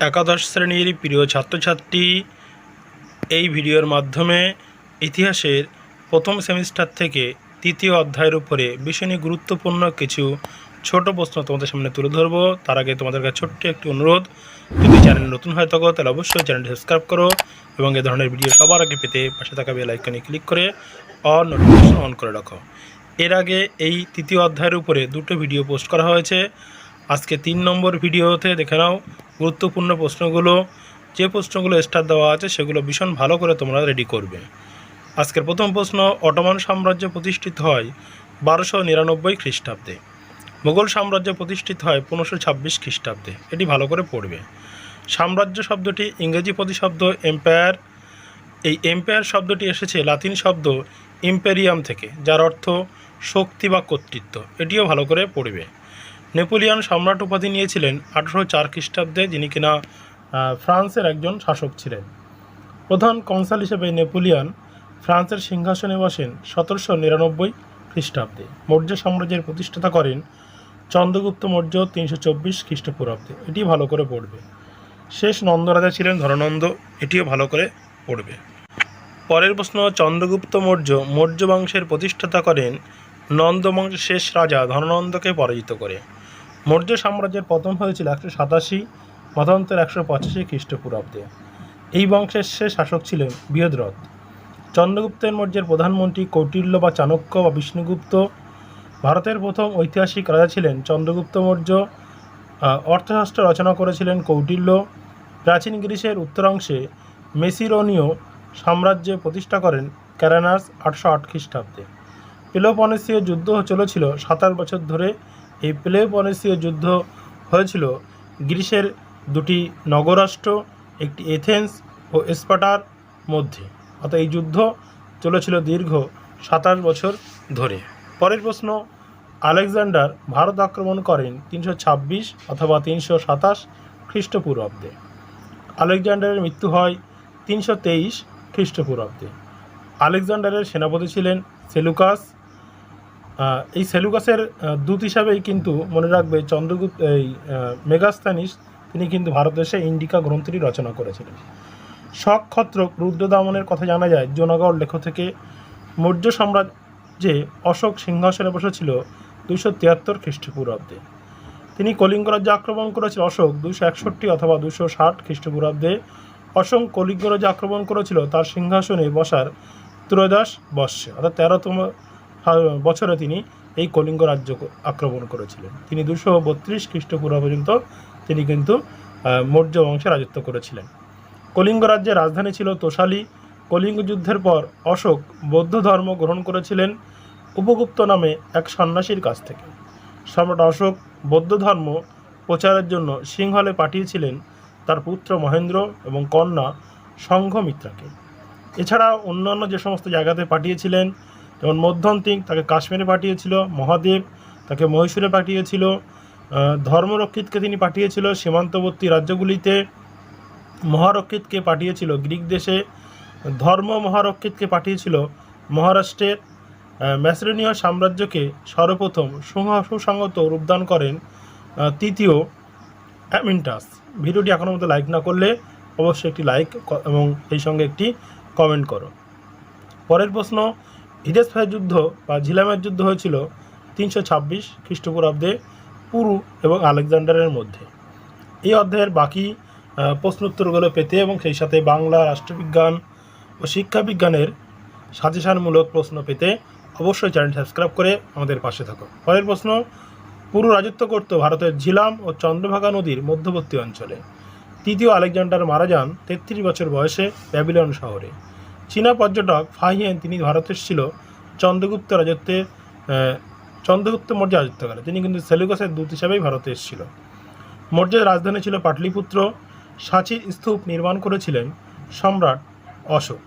একাদশ শ্রেণির প্রিয় ছাত্রছাত্রী এই ভিডিওর মাধ্যমে ইতিহাসের প্রথম সেমিস্টার থেকে তৃতীয় অধ্যায়ের উপরে ভীষণই গুরুত্বপূর্ণ কিছু ছোট প্রশ্ন তোমাদের সামনে তুলে ধরবো। তার আগে তোমাদের কাছে ছোট্ট একটি অনুরোধ, যদি চ্যানেল নতুন হয়ে থাকো, তাহলে অবশ্যই চ্যানেলটি সাবস্ক্রাইব করো এবং এ ধরনের ভিডিও সবার আগে পেতে পাশে থাকা বেল আইকনে ক্লিক করে অল নোটিফিকেশন অন করে রাখো। এর আগে এই তৃতীয় অধ্যায়ের উপরে দুটো ভিডিও পোস্ট করা হয়েছে। আজকে তিন নম্বর ভিডিওতে দেখে নাও গুরুত্বপূর্ণ প্রশ্নগুলো। যে প্রশ্নগুলো স্টার দেওয়া আছে সেগুলো ভীষণ ভালো করে তোমরা রেডি করবে। আজকের প্রথম প্রশ্ন, অটোমান সাম্রাজ্য প্রতিষ্ঠিত হয় বারোশো নিরানব্বই খ্রিস্টাব্দে। মোগল সাম্রাজ্য প্রতিষ্ঠিত হয় পনেরোশো ছাব্বিশ খ্রিস্টাব্দে। এটি ভালো করে পড়বে। সাম্রাজ্য শব্দটি ইংরেজি প্রতিশব্দ এম্পায়ার এই এম্পায়ার শব্দটি এসেছে লাতিন শব্দ ইম্পেরিয়াম থেকে, যার অর্থ শক্তি বা কর্তৃত্ব। এটিও ভালো করে পড়বে। নেপোলিয়ান সম্রাট উপাধি নিয়েছিলেন আঠারোশো চার খ্রিস্টাব্দে, যিনি কিনা ফ্রান্সের একজন শাসক ছিলেন। প্রধান কনসাল হিসেবে নেপোলিয়ান ফ্রান্সের সিংহাসনে বসেন সতেরোশো নিরানব্বই খ্রিস্টাব্দে। মৌর্য সাম্রাজ্যের প্রতিষ্ঠাতা করেন চন্দ্রগুপ্ত মৌর্য তিনশো চব্বিশ খ্রিস্টপূর্বাব্দে। এটি ভালো করে পড়বে। শেষ নন্দরাজা ছিলেন ধননন্দ এটিও ভালো করে পড়বে। পরের প্রশ্ন, চন্দ্রগুপ্ত মৌর্য মৌর্য বংশের প্রতিষ্ঠাতা করেন নন্দ বংশের শেষ রাজা ধননন্দকে পরাজিত করে। মৌর্য সাম্রাজ্যের পতন হয়েছিল একশো সাতাশি, মতান্তর একশো পঁচাশি খ্রিস্টপূর্বাব্দে। এই বংশের শেষ শাসক ছিলেন বৃহদ্রথ। চন্দ্রগুপ্তের মৌর্যের প্রধানমন্ত্রী কৌটিল্য বা চাণক্য বা বিষ্ণুগুপ্ত। ভারতের প্রথম ঐতিহাসিক রাজা ছিলেন চন্দ্রগুপ্ত মৌর্য। অর্থশাস্ত্র রচনা করেছিলেন কৌটিল্য। প্রাচীন গ্রিসের উত্তরাংশে মেসিরোনীয় সাম্রাজ্য প্রতিষ্ঠা করেন ক্যারানাস আটশো আট খ্রিস্টাব্দে। পেলোপনেসীয় যুদ্ধ চলেছিল সাতাশ বছর ধরে। এই পেলোপনেসীয় যুদ্ধ হয়েছিল। গ্রিসের দুটি নগরাষ্ট্র, একটি এথেন্স ও স্পাটার মধ্যে। অর্থাৎ এই যুদ্ধ চলেছিল দীর্ঘ সাতাশ বছর ধরে। পরের প্রশ্ন, আলেকজান্ডার ভারত আক্রমণ করেন তিনশো ছাব্বিশ অথবা তিনশো সাতাশ খ্রিস্টপূর্বাব্দে। আলেকজান্ডারের মৃত্যু হয় তিনশো তেইশ খ্রিস্টপূর্বাব্দে। আলেকজান্ডারের সেনাপতি ছিলেন সেলুকাস এই সেলুকাসের দূত হিসাবেই কিন্তু মনে রাখবে চন্দ্রগুপ্ত এই আহ, মেগাস্তানিস তিনি কিন্তু ভারতদেশে ইন্ডিকা গ্রন্থটি রচনা করেছিলেন। শক ক্ষত্রক রুদ্রদামনের কথা জানা যায় জোনাগড় লেখ থেকে মৌর্য সাম্রাজ্যে অশোক সিংহাসনে বসেছিল দুশো তিয়াত্তর খ্রিস্টপূর্বাব্দে। তিনি কলিঙ্গ রাজ্য আক্রমণ করেছিল অশোক দুশো একষট্টি অথবা দুশো ষাট খ্রিস্টপূর্বাব্দে। অশোক কলিঙ্গ রাজ্য আক্রমণ করেছিল তার সিংহাসনে বসার ত্রয়োদশ বর্ষে অর্থাৎ তেরোতম বছরে তিনি এই কলিঙ্গ রাজ্য আক্রমণ করেছিলেন। তিনি দুশো বত্রিশ খ্রিস্টপূর্ব পর্যন্ত তিনি কিন্তু মৌর্য বংশে রাজত্ব করেছিলেন। কলিঙ্গ রাজ্যের রাজধানী ছিল তোষালি কলিঙ্গ যুদ্ধের পর অশোক বৌদ্ধ ধর্ম গ্রহণ করেছিলেন উপগুপ্ত নামে এক সন্ন্যাসীর কাছ থেকে। সম্রাট অশোক বৌদ্ধ ধর্ম প্রচারের জন্য সিংহলে পাঠিয়েছিলেন তার পুত্র মহেন্দ্র এবং কন্যা সংঘমিত্রাকে। এছাড়া অন্যান্য যে সমস্ত জায়গাতে পাঠিয়েছিলেন যেমন মধ্যন্তিক তাকে কাশ্মীরে পাঠিয়েছিল মহাদেব তাকে মহীশূরে পাঠিয়েছিল ধর্মরক্ষিতকে তিনি পাঠিয়েছিল সীমান্তবর্তী রাজ্যগুলিতে মহারক্ষিতকে পাঠিয়েছিল গ্রিক দেশে ধর্ম মহারক্ষিতকে পাঠিয়েছিল মহারাষ্ট্রের আহ, সাম্রাজ্যকে সর্বপ্রথম সুসংগত রূপদান করেন তৃতীয় অ্যামিন্টাস। ভিডিওটি এখনও মতো লাইক না করলে অবশ্যই একটি লাইক এবং এই সঙ্গে একটি কমেন্ট করো। পরের প্রশ্ন হিডেসফাই যুদ্ধ বা ঝিলামের যুদ্ধ হয়েছিল তিনশো ছাব্বিশ খ্রিস্টপূর্বাব্দে পুরু এবং আলেকজান্ডারের মধ্যে। এই অধ্যায়ের বাকি আহ, প্রশ্ন উত্তরগুলো পেতে এবং সেই সাথে বাংলা রাষ্ট্রবিজ্ঞান ও শিক্ষাবিজ্ঞানের সাজেশানমূলক প্রশ্ন পেতে অবশ্যই চ্যানেল সাবস্ক্রাইব করে আমাদের পাশে থাকো। পরের প্রশ্ন পুরু রাজত্ব করত ভারতের ঝিলাম ও চন্দ্রভাগা নদীর মধ্যবর্তী অঞ্চলে। তৃতীয় আলেকজান্ডার মারা যান তেত্রিশ বছর বয়সে ব্যাবিলন শহরে। চীনা পর্যটক ফাহিয়েন তিনি ভারতে এসেছিল চন্দ্রগুপ্ত রাজত্বে আহ, চন্দ্রগুপ্ত মৌর্য রাজত্বকালে। তিনি কিন্তু সেলুকাসের দূত হিসাবেই ভারতে এসেছিল। মৌর্যের রাজধানী ছিল পাটলিপুত্র। সাঁচির স্তূপ নির্মাণ করেছিলেন সম্রাট অশোক।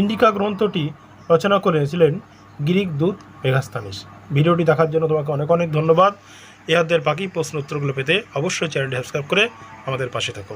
ইন্ডিকা গ্রন্থটি রচনা করেছিলেন গ্রিক দূত মেঘাস্তানিস। ভিডিওটি দেখার জন্য তোমাকে অনেক অনেক ধন্যবাদ। এহাদের বাকি প্রশ্ন উত্তরগুলো পেতে অবশ্যই চ্যানেলটি সাবস্ক্রাইব করে আমাদের পাশে থাকো